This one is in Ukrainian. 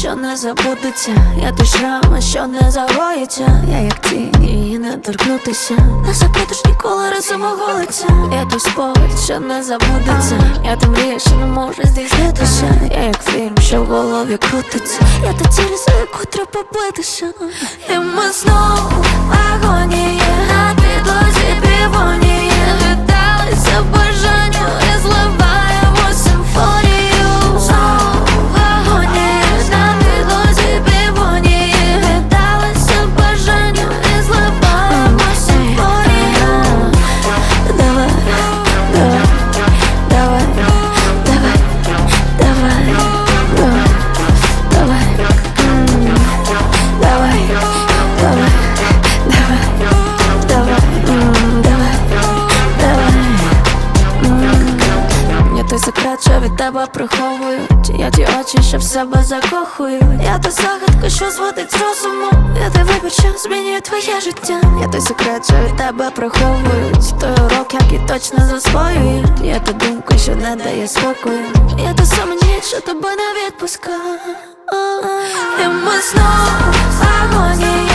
що не забудеться. Я той шрам, що не загоїться. Я як ті, її не торкнутися. Не забудеш ніколи разом оголиться. Я той спогад, що не забудеться. Я та мрія, що не може здійснитися. Я як фільм, що в голові крутиться. Я та ціль, за яку треба битися. І ми знову в агонії від тебе приховую Я ті очі, що в себе закохую Я та загадка, що зводить з розуму. Я той вибір, що змінює твоє життя. Я той секрет, що від тебе приховую Той урок, який точно засвоює Я та думка, що не дає спокою. Я та сама ніч, що тебе не відпускає І ми знову в агонії